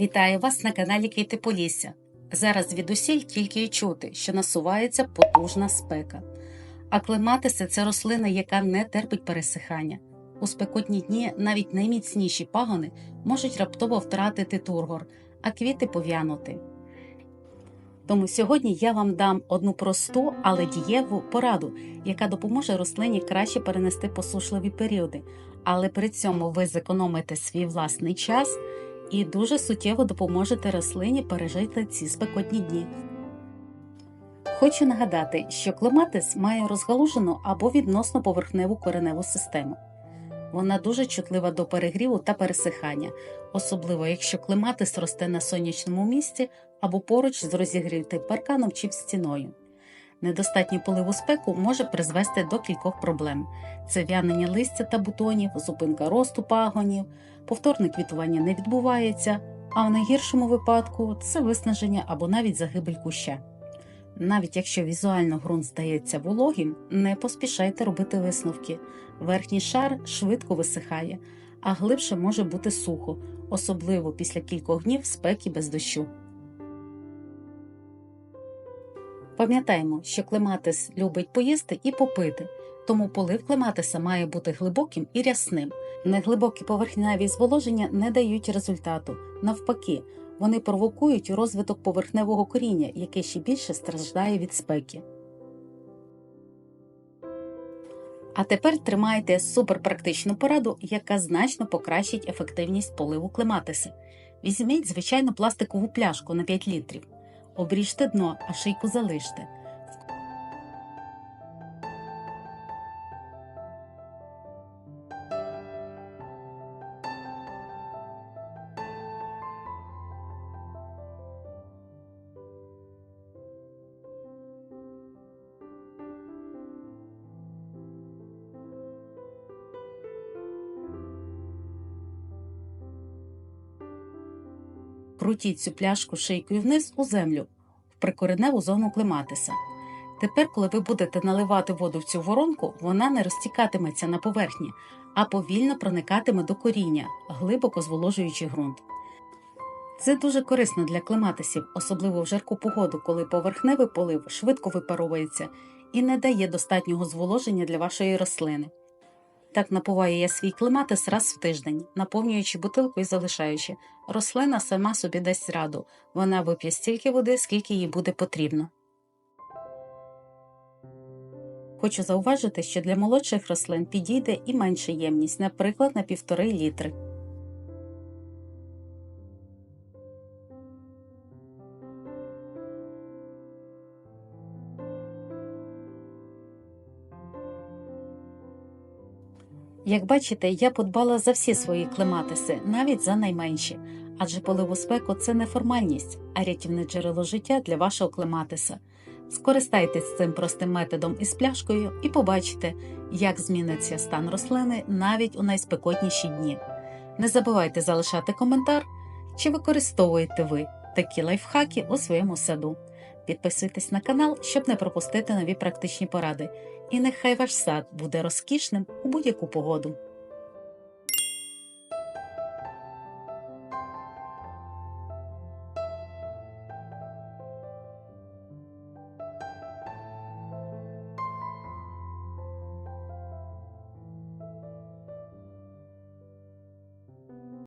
Вітаю вас на каналі Квіти Полісся. Зараз звідусіль тільки й чути, що насувається потужна спека. А клематиси це рослина, яка не терпить пересихання. У спекотні дні навіть найміцніші пагони можуть раптово втратити тургор, а квіти пов'янути. Тому сьогодні я вам дам одну просту, але дієву пораду, яка допоможе рослині краще перенести посушливі періоди, але при цьому ви зекономите свій власний час і дуже суттєво допоможете рослині пережити ці спекотні дні. Хочу нагадати, що клематис має розгалужену або відносно поверхневу кореневу систему. Вона дуже чутлива до перегріву та пересихання, особливо якщо клематис росте на сонячному місці або поруч з розігрітим парканом чи стіною. Недостатній полив у спеку може призвести до кількох проблем: це в'янення листя та бутонів, зупинка росту пагонів, повторне квітування не відбувається, а в найгіршому випадку це виснаження або навіть загибель куща. Навіть якщо візуально ґрунт здається вологим, не поспішайте робити висновки. Верхній шар швидко висихає, а глибше може бути сухо, особливо після кількох днів спеки без дощу. Пам'ятаємо, що клематис любить поїсти і попити, тому полив клематиса має бути глибоким і рясним. Неглибокі поверхневі зволоження не дають результату. Навпаки, вони провокують розвиток поверхневого коріння, яке ще більше страждає від спеки. А тепер тримайте суперпрактичну пораду, яка значно покращить ефективність поливу клематиси. Візьміть звичайну пластикову пляшку на 5 літрів. Обріжте дно, а шийку залиште. Крутіть цю пляшку шийкою вниз у землю в прикореневу зону клематиса. Тепер, коли ви будете наливати воду в цю воронку, вона не розтікатиметься на поверхні, а повільно проникатиме до коріння, глибоко зволожуючи ґрунт. Це дуже корисно для клематисів, особливо в жарку погоду, коли поверхневий полив швидко випаровується і не дає достатнього зволоження для вашої рослини. Так напуваю я свій клематис раз в тиждень, наповнюючи бутилку і залишаючи. Рослина сама собі дасть раду, вона вип'є стільки води, скільки їй буде потрібно. Хочу зауважити, що для молодших рослин підійде і менша ємність, наприклад, на півтори літри. Як бачите, я подбала за всі свої клематиси, навіть за найменші, адже полив у спеку це не формальність, а рятівне джерело життя для вашого клематиса. Скористайтесь цим простим методом із пляшкою і побачите, як зміниться стан рослини навіть у найспекотніші дні. Не забувайте залишати коментар, чи використовуєте ви такі лайфхаки у своєму саду. Підписуйтесь на канал, щоб не пропустити нові практичні поради. І нехай ваш сад буде розкішним у будь-яку погоду.